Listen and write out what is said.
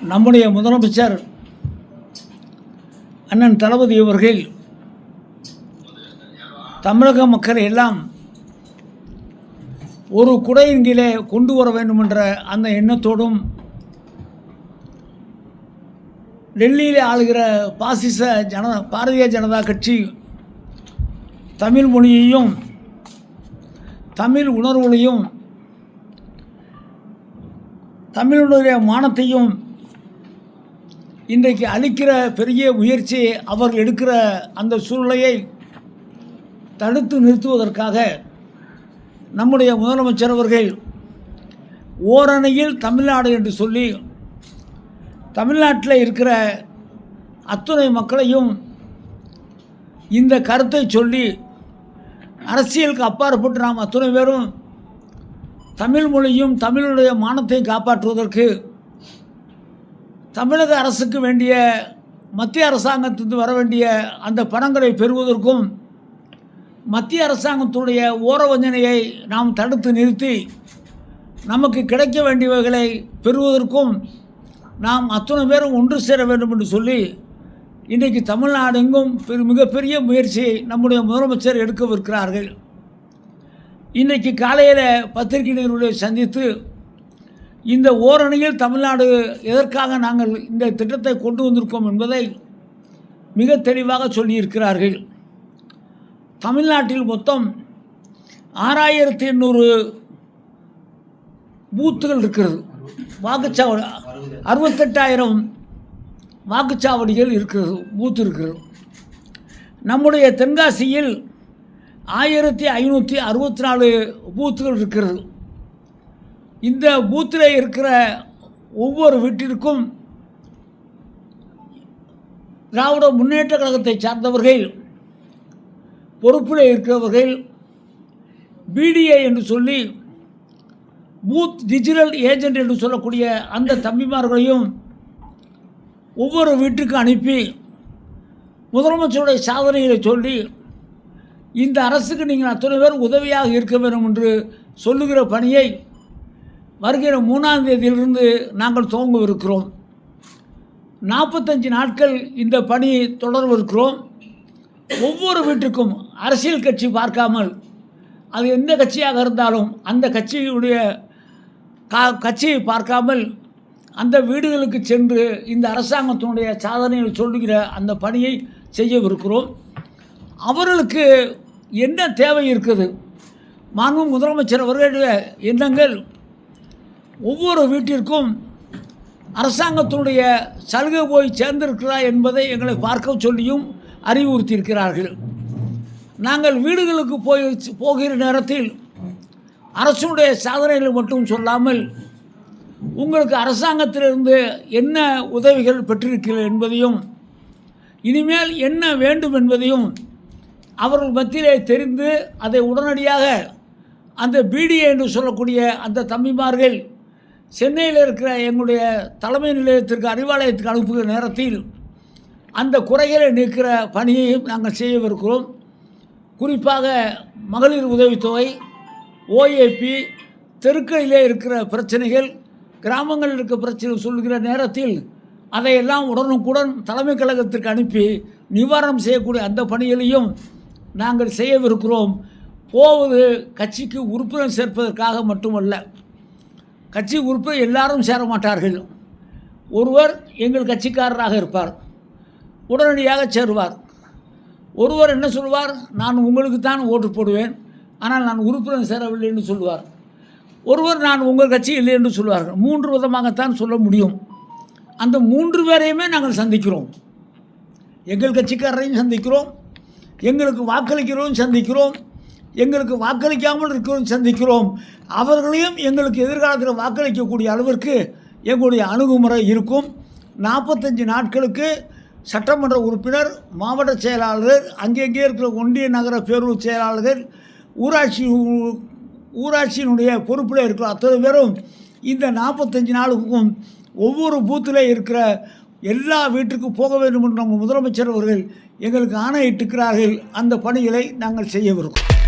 நம்முடைய முதலமைச்சர் அண்ணன் தளபதி அவர்கள் தமிழக மக்கள் எல்லாம் ஒரு குடையின் கீழே கொண்டு வர வேண்டும் என்ற அந்த எண்ணத்தோடும் டெல்லியில் ஆளுகிற பாசிச ஜன பாரதிய ஜனதா கட்சி தமிழ் மொழியையும் தமிழ் உணர்வுகளையும் தமிழுடைய மானத்தையும் இன்றைக்கு அளிக்கிற பெரிய முயற்சி அவர்கள் எடுக்கிற அந்த சூழ்நிலையை தடுத்து நிறுத்துவதற்காக நம்முடைய முதலமைச்சர் அவர்கள் ஓரணையில் தமிழ்நாடு என்று சொல்லி தமிழ்நாட்டில் இருக்கிற அத்துணை மக்களையும் இந்த கருத்தை சொல்லி அரசியலுக்கு அப்பாற்பட்டு நாம் அத்துணை பேரும் தமிழ் மொழியும் தமிழுடைய மானத்தையும் காப்பாற்றுவதற்கு தமிழக அரசுக்கு வேண்டிய மத்திய அரசாங்கத்திலிருந்து வர வேண்டிய அந்த பணங்களை பெறுவதற்கும் மத்திய அரசாங்கத்துடைய ஓரவஞ்சனையை நாம் தடுத்து நிறுத்தி நமக்கு கிடைக்க வேண்டியவைகளை பெறுவதற்கும் நாம் அத்தனை பேரும் ஒன்று சேர வேண்டும் என்று சொல்லி இன்றைக்கு தமிழ்நாடு எங்கும் பெரு மிகப்பெரிய முயற்சியை நம்முடைய முதலமைச்சர் எடுக்கவிருக்கிறார்கள். இன்றைக்கு காலையில் பத்திரிகை சந்தித்து இந்த ஓரணியில் தமிழ்நாடு எதற்காக நாங்கள் இந்த திட்டத்தை கொண்டு வந்திருக்கோம் என்பதை மிக தெளிவாக சொல்லியிருக்கிறார்கள். தமிழ்நாட்டில் மொத்தம் ஆறாயிரத்தி எண்ணூறு பூத்துகள் இருக்கிறது. வாக்குச்சாவடி அறுபத்தெட்டாயிரம் வாக்குச்சாவடிகள் இருக்கிறது பூத் இருக்கிறது. நம்முடைய தென்காசியில் ஆயிரத்தி ஐநூற்றி அறுபத்தி நாலு பூத்துகள் இருக்கிறது. இந்த பூத்தில் இருக்கிற ஒவ்வொரு வீட்டிற்கும் திராவிட முன்னேற்ற கழகத்தை சார்ந்தவர்கள் பொறுப்பில் இருக்கிறவர்கள் பிடிஏ என்று சொல்லி பூத் டிஜிட்டல் ஏஜென்ட் என்று சொல்லக்கூடிய அந்த தம்பிமார்களையும் ஒவ்வொரு வீட்டுக்கு அனுப்பி முதலமைச்சருடைய சாதனைகளை சொல்லி இந்த அரசுக்கு நீங்கள் அத்தனை பேர் உதவியாக இருக்க வேண்டும் என்று சொல்லுகிற பணியை வருகிற மூணாம் தேதியிலிருந்து நாங்கள் துவங்கவிருக்கிறோம். நாற்பத்தஞ்சு நாட்கள் இந்த பணி தொடர்விருக்கிறோம் ஒவ்வொரு வீட்டுக்கும் அரசியல் கட்சி பார்க்காமல் அது எந்த கட்சியாக இருந்தாலும் அந்த கட்சியுடைய கா கட்சியை பார்க்காமல் அந்த வீடுகளுக்கு சென்று இந்த அரசாங்கத்தினுடைய சாதனைகள் சொல்லுகிற அந்த பணியை செய்யவிருக்கிறோம். அவர்களுக்கு என்ன தேவை இருக்குது? மாண்பு முதலமைச்சர் அவர்களுடைய எண்ணங்கள் ஒவ்வொரு வீட்டிற்கும் அரசாங்கத்தினுடைய சலுகை போய் சேர்ந்திருக்கிறா என்பதை எங்களை பார்க்க சொல்லியும் அறிவுறுத்தியிருக்கிறார்கள். நாங்கள் வீடுகளுக்கு போய் போகிற நேரத்தில் அரசுடைய சாதனைகளை மட்டும் சொல்லாமல் உங்களுக்கு அரசாங்கத்திலிருந்து என்ன உதவிகள் பெற்றிருக்கிறீர்கள் என்பதையும் இனிமேல் என்ன வேண்டும் என்பதையும் அவர்கள் மத்தியிலே தெரிந்து அதை உடனடியாக அந்த பிடிஏ என்று சொல்லக்கூடிய அந்த தம்பிமார்கள் சென்னையில் இருக்கிற எங்களுடைய தலைமை நிலையத்திற்கு அறிவாலயத்துக்கு அனுப்புகிற நேரத்தில் அந்த குறைகளை நீக்கிற பணியையும் நாங்கள் செய்யவிருக்கிறோம். குறிப்பாக மகளிர் உதவித்தொகை ஓஏபி தெருக்களிலே இருக்கிற பிரச்சனைகள் கிராமங்களில் இருக்கிற பிரச்சனை சொல்கிற நேரத்தில் அதையெல்லாம் உடனுக்குடன் தலைமை கழகத்திற்கு அனுப்பி நிவாரணம் செய்யக்கூடிய அந்த பணிகளையும் நாங்கள் செய்யவிருக்கிறோம். போவது கட்சிக்கு உறுப்பினர் சேர்ப்பதற்காக மட்டுமல்ல கட்சி உறுப்பை எல்லாரும் சேர மாட்டார்கள் ஒருவர் எங்கள் கட்சிக்காரராக இருப்பார். உடனடியாக சேருவார். ஒருவர் என்ன சொல்வார்? நான் உங்களுக்கு தான் ஓட்டு போடுவேன். ஆனால் நான் உறுப்பினர் சேரவில்லை என்று சொல்வார். ஒருவர் நான் உங்கள் கட்சி இல்லை என்று சொல்வார்கள். மூன்று விதமாகத்தான் சொல்ல முடியும். அந்த மூன்று பேரையுமே நாங்கள் சந்திக்கிறோம். எங்கள் கட்சிக்காரரையும் சந்திக்கிறோம். எங்களுக்கு வாக்களிக்கிறோம் சந்திக்கிறோம். எங்களுக்கு வாக்களிக்காமல் இருக்கிறோம் சந்திக்கிறோம். அவர்களையும் எங்களுக்கு எதிர்காலத்தில் வாக்களிக்கக்கூடிய அளவிற்கு எங்களுடைய அணுகுமுறை இருக்கும். நாற்பத்தஞ்சு நாட்களுக்கு சட்டமன்ற உறுப்பினர் மாவட்ட செயலாளர் அங்கங்கே இருக்கிற ஒன்றிய நகர பேரூர் செயலாளர்கள் ஊராட்சி ஊராட்சியினுடைய பொறுப்பில் இருக்கிற அத்தனை பேரும் இந்த நாற்பத்தஞ்சு நாளுக்கும் ஒவ்வொரு பூத்தில் இருக்கிற எல்லா வீட்டுக்கும் போக வேண்டும் என்று நம்ம முதலமைச்சர் அவர்கள் எங்களுக்கு ஆணையிட்டிருக்கிறார்கள். அந்த பணிகளை நாங்கள் செய்யவிருக்கோம்